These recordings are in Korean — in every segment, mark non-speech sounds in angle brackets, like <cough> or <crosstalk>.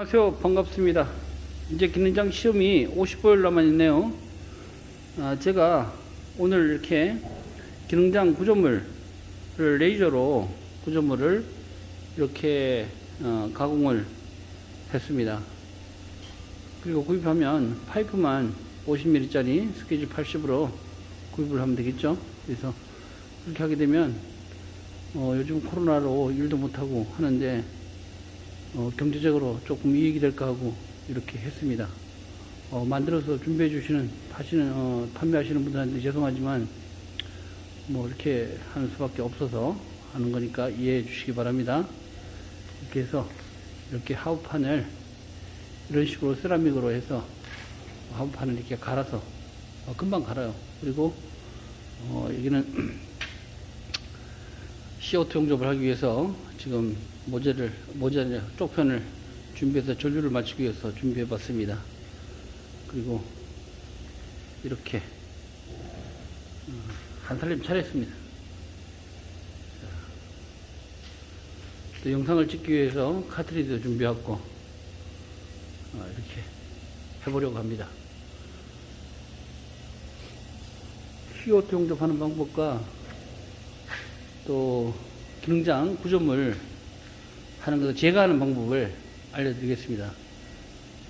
안녕하세요. 반갑습니다. 이제 기능장 시험이 50보일 남아 있네요. 아, 제가 오늘 이렇게 기능장 구조물을 레이저로 구조물을 이렇게 어, 가공을 했습니다. 그리고 구입하면 파이프만 50mm짜리 스케줄 80으로 구입을 하면 되겠죠. 그래서 그렇게 하게 되면 어, 요즘 코로나로 일도 못하고 하는데 어, 경제적으로 조금 이익이 될까 하고 이렇게 했습니다. 어, 만들어서 준비해 주시는 파시는 어, 판매하시는 분들한테 죄송하지만 뭐 이렇게 하는 수밖에 없어서 하는 거니까 이해해 주시기 바랍니다. 이렇게 해서 이렇게 하우판을 이런 식으로 세라믹으로 해서 하우판을 이렇게 갈아서 어, 금방 갈아요. 그리고 어, 여기는 <clears throat> CO2 용접을 하기 위해서 지금 모재를, 모재 쪽편을 준비해서 전류를 맞추기 위해서 준비해 봤습니다. 그리고 이렇게 어, 한 살림 차렸습니다. 자, 또 영상을 찍기 위해서 카트리지도 준비하고 어, 이렇게 해보려고 합니다. CO2 용접하는 방법과 또 기능장 구조물 하는 것을 제가 하는 방법을 알려드리겠습니다.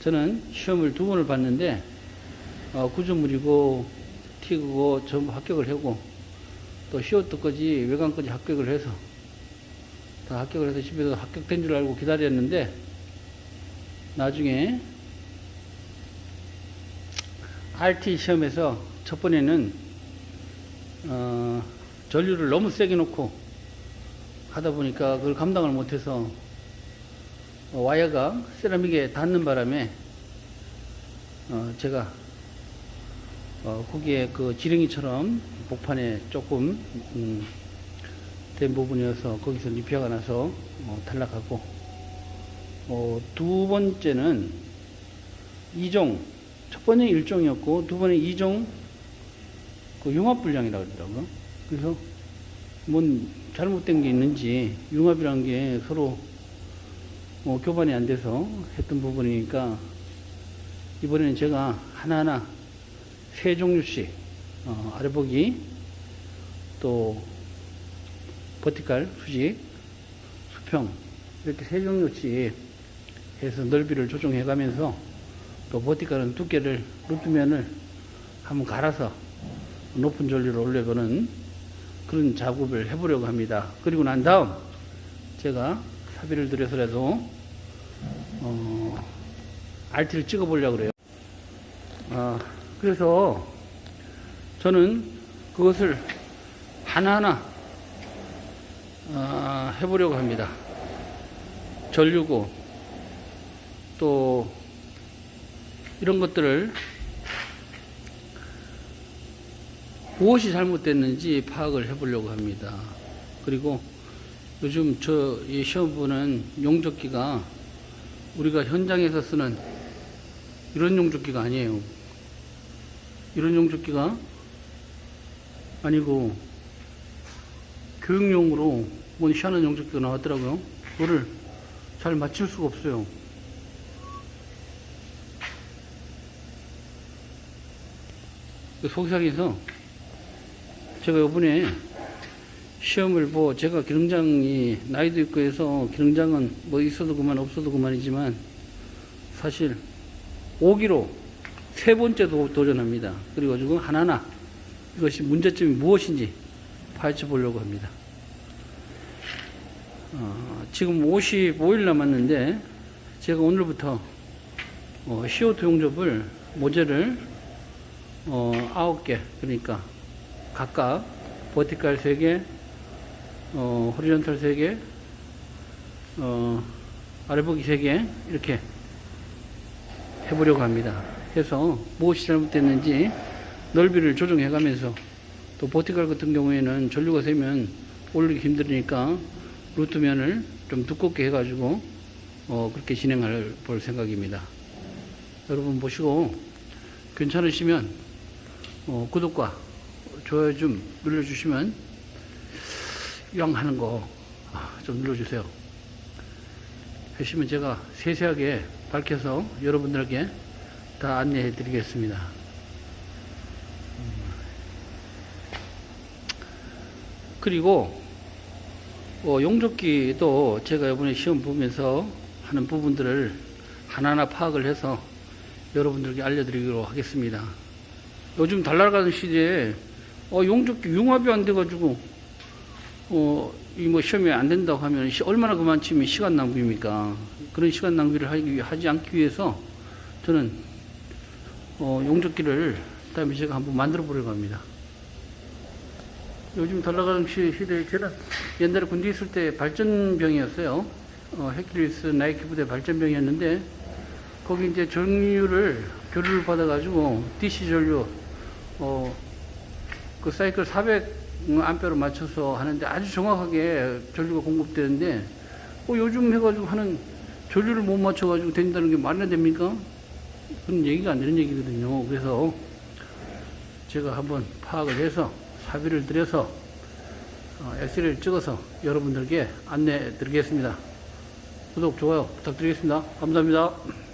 저는 시험을 두 번을 봤는데 어, 구조물이고 튀고 전부 합격을 하고 또 시어트까지 외관까지 합격을 해서 다 합격을 해서 집에서 합격된 줄 알고 기다렸는데 나중에 RT 시험에서 첫 번에는 어, 전류를 너무 세게 놓고 하다 보니까 그걸 감당을 못해서 어, 와이어가 세라믹에 닿는 바람에 어, 제가 어, 거기에 그 지렁이처럼 복판에 조금 음, 된 부분이어서 거기서 리피아가 나서 어, 탈락하고 어, 두 번째는 2종 첫 번째 1종이었고 두 번에 2종 그 융합 불량이라고 그러더라고요. 그래서 뭔 잘못된 게 있는지 융합이라는 게 서로 뭐 교반이 안 돼서 했던 부분이니까 이번에는 제가 하나하나 세 종류씩 어, 아래보기 또 버티칼 수직 수평 이렇게 세 종류씩 해서 넓이를 조정해 가면서 또 버티칼은 두께를 루트면을 한번 갈아서 높은 전류를 올려보는 그런 작업을 해보려고 합니다. 그리고 난 다음 제가 사비를 들여서라도 어, RT를 찍어보려고 그래요. 아, 그래서 저는 그것을 하나하나 아, 해보려고 합니다. 전류고 또 이런 것들을 무엇이 잘못됐는지 파악을 해보려고 합니다. 그리고 요즘 저이 시험 보는 용접기가 우리가 현장에서 쓰는 이런 용접기가 아니에요. 이런 용접기가 아니고 교육용으로 뭔 희한한 용접기가 나왔더라고요. 그거를 잘 맞출 수가 없어요. 그 속상해서 제가 이번에 시험을 뭐 제가 기능장이 나이도 있고 해서 기능장은 뭐 있어도 그만 없어도 그만이지만 사실 5기로 세 번째 도, 도전합니다. 그리고 지금 하나하나 이것이 문제점이 무엇인지 파헤쳐 보려고 합니다. 어, 지금 55일 남았는데 제가 오늘부터 어, CO2 용접을 모재를 어, 9개 그러니까 각각 버티칼 3개 어, 호리전탈 3개 어, 아래보기 3개 이렇게 해보려고 합니다. 해서 무엇이 잘못됐는지 넓이를 조정해 가면서 또 버티칼 같은 경우에는 전류가 세면 올리기 힘드니까 루트면을 좀 두껍게 해가지고 어, 그렇게 진행할 볼 생각입니다. 여러분 보시고 괜찮으시면 어, 구독과 좋아요 좀 눌러주시면 이왕 하는 거 좀 눌러주세요. 하시면 제가 세세하게 밝혀서 여러분들에게 다 안내해 드리겠습니다. 그리고 어, 용접기도 제가 이번에 시험 보면서 하는 부분들을 하나하나 파악을 해서 여러분들께 알려드리도록 하겠습니다. 요즘 달날가는 시대에 어, 용접기 융합이 안 돼가지고 어, 이 뭐 시험이 안 된다고 하면 시- 얼마나 그만치면 시간 낭비입니까? 그런 시간 낭비를 하기, 위- 하지 않기 위해서 저는 어, 용접기를 다음에 제가 한번 만들어 보려고 합니다. 요즘 달라가는 시- 시대에 저는 옛날에 군대 있을 때 발전병이었어요. 어, 헤킬리스 나이키 부대 발전병이었는데 거기 이제 전류를 교류를 받아가지고 DC 전류 어, 그 사이클 400 암페어로 맞춰서 하는데 아주 정확하게 전류가 공급되는데 어, 요즘 해가지고 하는 전류를 못 맞춰가지고 된다는 게 말이나 됩니까? 그런 얘기가 안 되는 얘기거든요. 그래서 제가 한번 파악을 해서 사비를 들여서 어, 엑스레이를 찍어서 여러분들께 안내 드리겠습니다. 구독, 좋아요 부탁드리겠습니다. 감사합니다.